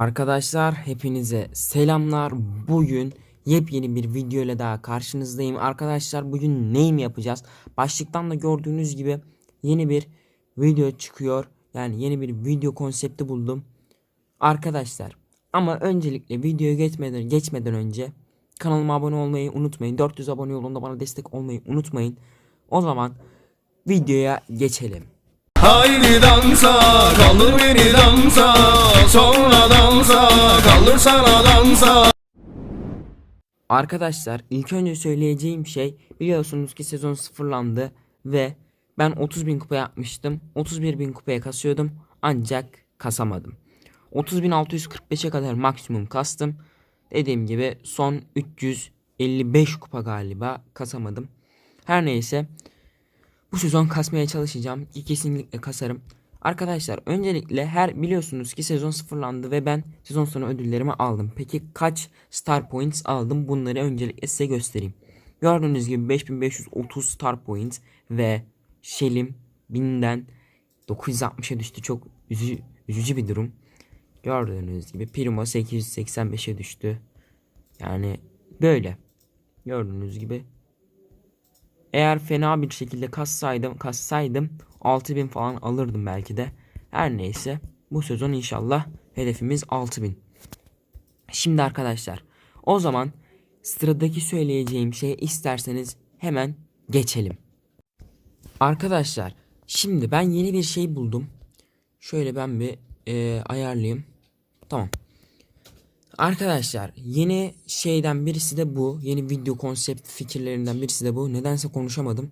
Arkadaşlar hepinize selamlar. Bugün yepyeni bir video ile daha karşınızdayım. Arkadaşlar bugün neyim yapacağız? Başlıktan da gördüğünüz gibi yeni bir video çıkıyor. Yani yeni bir video konsepti buldum. Arkadaşlar ama öncelikle videoya geçmeden geçmeden önce kanalıma abone olmayı unutmayın. 400 abone yolunda bana destek olmayı unutmayın. O zaman videoya geçelim. Haydi dansa, kaldır beni dansa Sonra dansa, kaldır sana dansa Arkadaşlar ilk önce söyleyeceğim şey biliyorsunuz ki sezon sıfırlandı ve ben 30 bin kupa yapmıştım. 31 bin kupaya kasıyordum ancak kasamadım. 30.645'e kadar maksimum kastım. Dediğim gibi son 355 kupa galiba kasamadım. Her neyse bu sezon kasmaya çalışacağım ki kesinlikle kasarım. Arkadaşlar öncelikle her biliyorsunuz ki sezon sıfırlandı ve ben sezon sonu ödüllerimi aldım. Peki kaç star points aldım bunları öncelikle size göstereyim. Gördüğünüz gibi 5530 star points ve Şelim 1000'den 960'a düştü. Çok üzücü, üzücü bir durum. Gördüğünüz gibi Primo 885'e düştü. Yani böyle. Gördüğünüz gibi eğer fena bir şekilde kassaydım, kassaydım 6000 falan alırdım belki de. Her neyse bu sezon inşallah hedefimiz 6000. Şimdi arkadaşlar o zaman sıradaki söyleyeceğim şeye isterseniz hemen geçelim. Arkadaşlar şimdi ben yeni bir şey buldum. Şöyle ben bir e, ayarlayayım. Tamam. Arkadaşlar yeni şeyden birisi de bu. Yeni video konsept fikirlerinden birisi de bu. Nedense konuşamadım.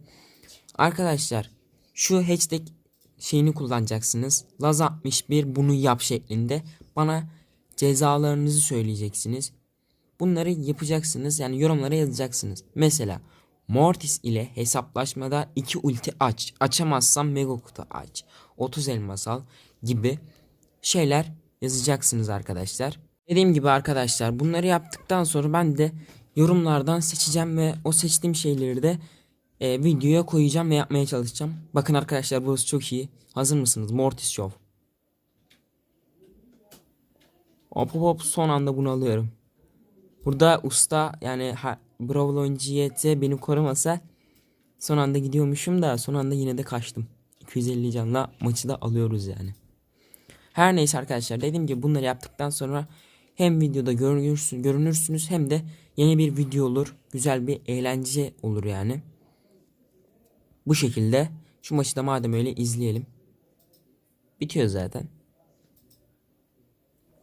Arkadaşlar şu hashtag şeyini kullanacaksınız. Laz 61 bunu yap şeklinde bana cezalarınızı söyleyeceksiniz. Bunları yapacaksınız yani yorumlara yazacaksınız. Mesela Mortis ile hesaplaşmada 2 ulti aç. Açamazsam mega kutu aç. 30 elmas al gibi şeyler yazacaksınız arkadaşlar. Dediğim gibi arkadaşlar bunları yaptıktan sonra ben de yorumlardan seçeceğim ve o seçtiğim şeyleri de e, videoya koyacağım ve yapmaya çalışacağım. Bakın arkadaşlar burası çok iyi. Hazır mısınız? Mortis Show. Hop hop hop son anda bunu alıyorum. Burada usta yani ha, Brawl oyuncu YT beni korumasa son anda gidiyormuşum da son anda yine de kaçtım. 250 canla maçı da alıyoruz yani. Her neyse arkadaşlar dediğim gibi bunları yaptıktan sonra hem videoda görünürsün, görünürsünüz hem de yeni bir video olur. Güzel bir eğlence olur yani. Bu şekilde şu maçı da madem öyle izleyelim. Bitiyor zaten.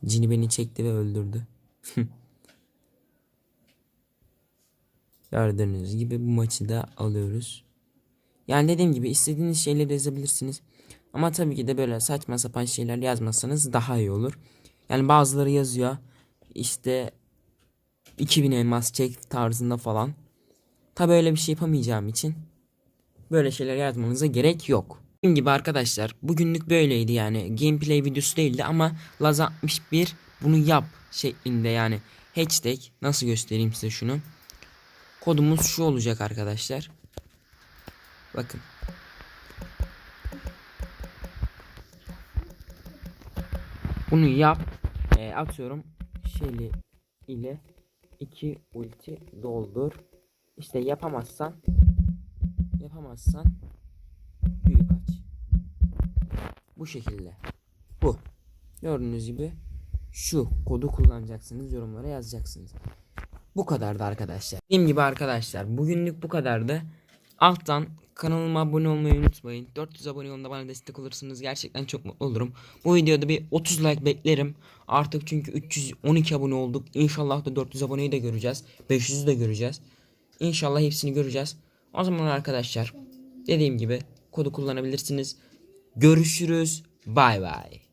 Cini beni çekti ve öldürdü. Gördüğünüz gibi bu maçı da alıyoruz. Yani dediğim gibi istediğiniz şeyleri yazabilirsiniz. Ama tabii ki de böyle saçma sapan şeyler yazmasanız daha iyi olur. Yani bazıları yazıyor işte 2000 elmas çek tarzında falan. Tabi öyle bir şey yapamayacağım için böyle şeyler yazmanıza gerek yok. Dediğim gibi arkadaşlar bugünlük böyleydi yani gameplay videosu değildi ama Laz 61 bunu yap şeklinde yani hashtag nasıl göstereyim size şunu. Kodumuz şu olacak arkadaşlar. Bakın. Bunu yap. E, atıyorum. Şeli ile iki ulti doldur. İşte yapamazsan yapamazsan büyük aç. Bu şekilde. Bu. Gördüğünüz gibi şu kodu kullanacaksınız. Yorumlara yazacaksınız. Bu kadardı arkadaşlar. Dediğim gibi arkadaşlar bugünlük bu kadardı. Alttan kanalıma abone olmayı unutmayın. 400 abone yolunda bana destek olursanız gerçekten çok mutlu olurum. Bu videoda bir 30 like beklerim. Artık çünkü 312 abone olduk. İnşallah da 400 aboneyi de göreceğiz. 500'ü de göreceğiz. İnşallah hepsini göreceğiz. O zaman arkadaşlar dediğim gibi kodu kullanabilirsiniz. Görüşürüz. Bay bay.